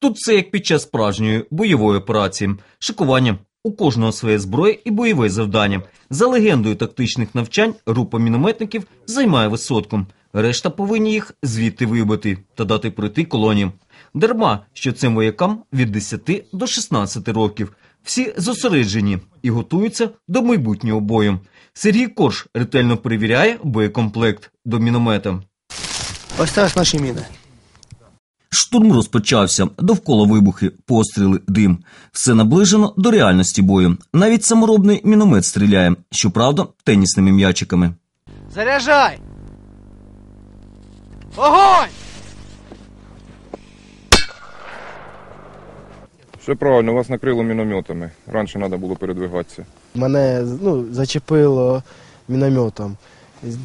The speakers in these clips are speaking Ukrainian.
Тут все як під час справжньої бойової операції. Шикування. У кожного своє зброя і бойове завдання. За легендою тактичних навчань, група мінометників займає висотку. Решта повинні їх звідти вибити та дати пройти колоні. Дарма, що цим воякам від 10 до 16 років. Всі зосереджені і готуються до майбутнього бою. Сергій Корж ретельно перевіряє боєкомплект до міномета. Це ось наші міни. Штурм розпочався. Довкола вибухи, постріли, дим. Все наближено до реальності бою. Навіть саморобний міномет стріляє, щоправда, тенісними м'ячиками. Заряджай! Огонь! Все правильно, вас накрило мінометами. Раніше треба було передвигатися. Мене ну, зачепило мінометом.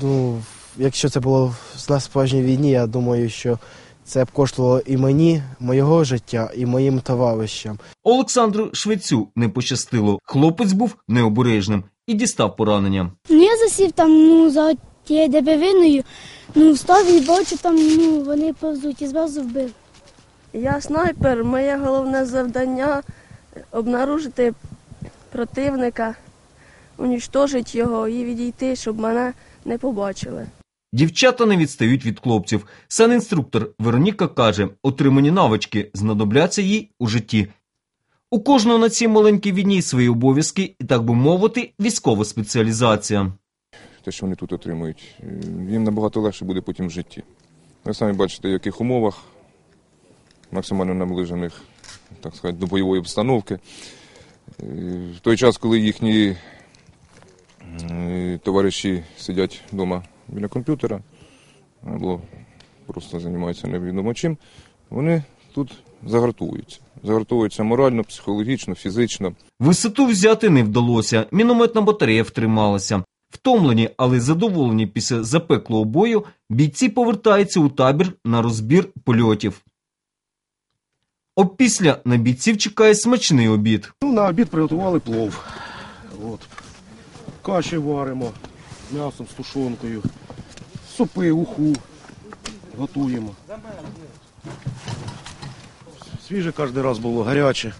Ну, якщо це було на справжній війні, я думаю, що це б коштувало і мені, моєго життя, і моїм товаришам. Олександру Швецю не пощастило. Хлопець був необережним і дістав поранення. Ну, я засів там ну, за тією дебевиною, ну, встав і бачу там, ну, вони повзуть і зразу вбив. Я снайпер, моє головне завдання обнаружити противника, унічтожити його і відійти, щоб мене не побачили. Дівчата не відстають від хлопців. Санінструктор Вероніка каже, отримані навички знадобляться їй у житті. У кожного на цій маленькій війні свої обов'язки і, так би мовити, військова спеціалізація. Те, що вони тут отримують, е, їм набагато легше буде потім в житті. Ви самі бачите, в яких умовах, максимально наближених, так сказати, до бойової обстановки. Е, В той час, коли їхні е, товариші сидять вдома біля комп'ютера, або просто займаються невідомо чим, вони тут загартовуються. Загартовуються морально, психологічно, фізично. Висоту взяти не вдалося, мінометна батарея втрималася. Втомлені, але задоволені після запеклого бою, бійці повертаються у табір на розбір польотів. Опісля на бійців чекає смачний обід. Ну, на обід приготували плов. От. Каші варимо, м'ясом з тушонкою, супи, уху готуємо. Свіже кожен раз було гаряче.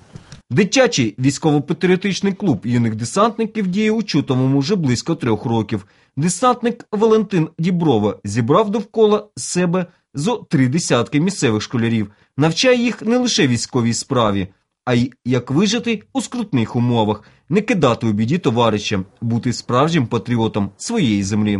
Дитячий військово-патріотичний клуб юних десантників діє у Чутовому вже близько трьох років. Десантник Валентин Діброва зібрав довкола себе зо три десятки місцевих школярів, навчає їх не лише військовій справі, а й як вижити у скрутних умовах, не кидати у біді товаришам, бути справжнім патріотом своєї землі.